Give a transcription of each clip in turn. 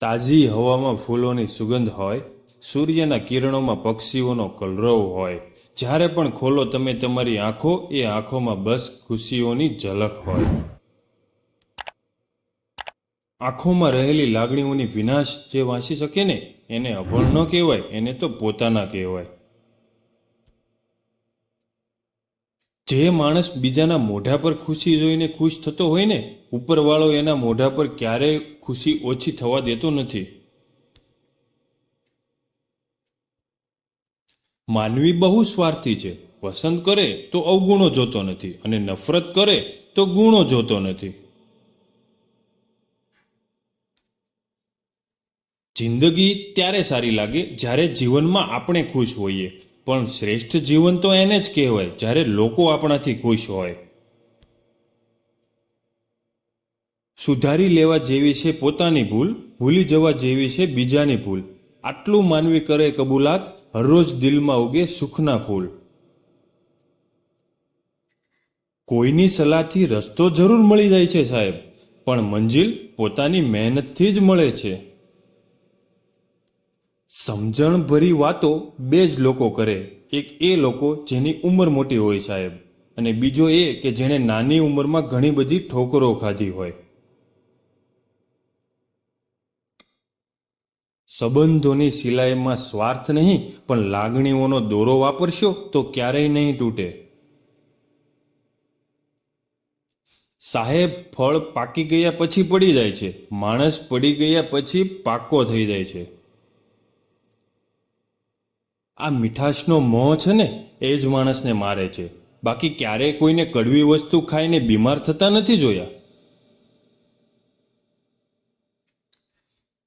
તાજી હવામાં ફૂલોની સુગંધ હોય, સૂર્યના કિરણોમાં પક્ષીઓનો કલરવ હોય, જ્યારે પણ ખોલો તમે તમારી આંખો, એ આંખોમાં બસ ખુશીઓની ઝલક હોય. આંખોમાં રહેલી લાગણીઓની વિનાશ જે વાંચી શકે ને, એને અભણ ન કહેવાય, એને તો પોતાના કહેવાય. જે માણસ બીજાના મોઢા પર ખુશી જોઈને ખુશ થતો હોય ને, ઉપરવાળો એના મોઢા પર ક્યારેય ખુશી ઓછી થવા દેતો નથી. માનવી બહુ સ્વાર્થી છે. પસંદ કરે તો અવગુણો જોતો નથી અને નફરત કરે તો ગુણો જોતો નથી. જિંદગી ત્યારે સારી લાગે જ્યારે જીવનમાં આપણે ખુશ હોઈએ. પણ શ્રેષ્ઠ જીવન તો એને જ કહેવાય, જ્યારે લોકો આપણાથી ખુશ હોય. સુધારી લેવા જેવી છે પોતાની ભૂલ, ભૂલી જવા જેવી છે બીજાની ભૂલ. આટલું માનવી કરે કબૂલાત હરરોજ દિલમાં ઉગે સુખના ફૂલ. કોઈની સલાહથી રસ્તો જરૂર મળી જાય છે સાહેબ, પણ મંજિલ પોતાની મહેનતથી જ મળે છે. સમજણભરી વાતો બે જ લોકો કરે. એક એ લોકો જેની ઉંમર મોટી હોય સાહેબ અને બીજો એ કે જેણે નાની ઉંમરમાં ઘણી બધી ઠોકરો ખાધી હોય. સંબંધોની સિલાઈમાં સ્વાર્થ નહીં, પણ લાગણીઓનો દોરો વાપરશો તો ક્યારેય નહીં તૂટે. સાહેબ, ફળ પાકી ગયા પછી પડી જાય છે. માણસ પડી ગયા પછી પાકો થઈ જાય છે. આ મીઠાશનો મોહ છે ને, એ જ માણસને મારે છે. બાકી ક્યારેય કોઈને કડવી વસ્તુ ખાઈને બીમાર થતા નથી જોયા.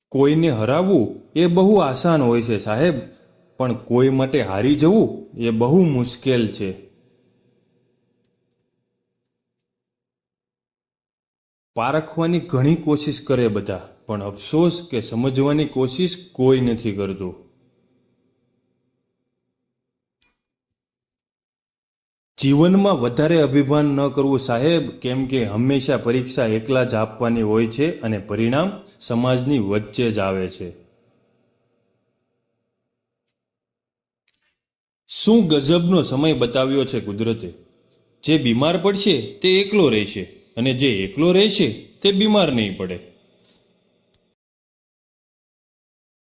કોઈને હરાવવું એ બહુ આસાન હોય છે સાહેબ, પણ કોઈ માટે હારી જવું એ બહુ મુશ્કેલ છે. પારખવાની ઘણી કોશિશ કરે બધા, પણ અફસોસ કે સમજવાની કોશિશ કોઈ નથી કરતું. જીવનમાં વધારે અભિમાન ન કરવું સાહેબ, કેમ કે હંમેશા પરીક્ષા એકલા જ આપવાની હોય છે અને પરિણામ સમાજની વચ્ચે જ આવે છે. શું ગજબનો સમય બતાવ્યો છે કુદરતે? જે બીમાર પડશે તે એકલો રહેશે અને જે એકલો રહેશે તે બીમાર નહીં પડે.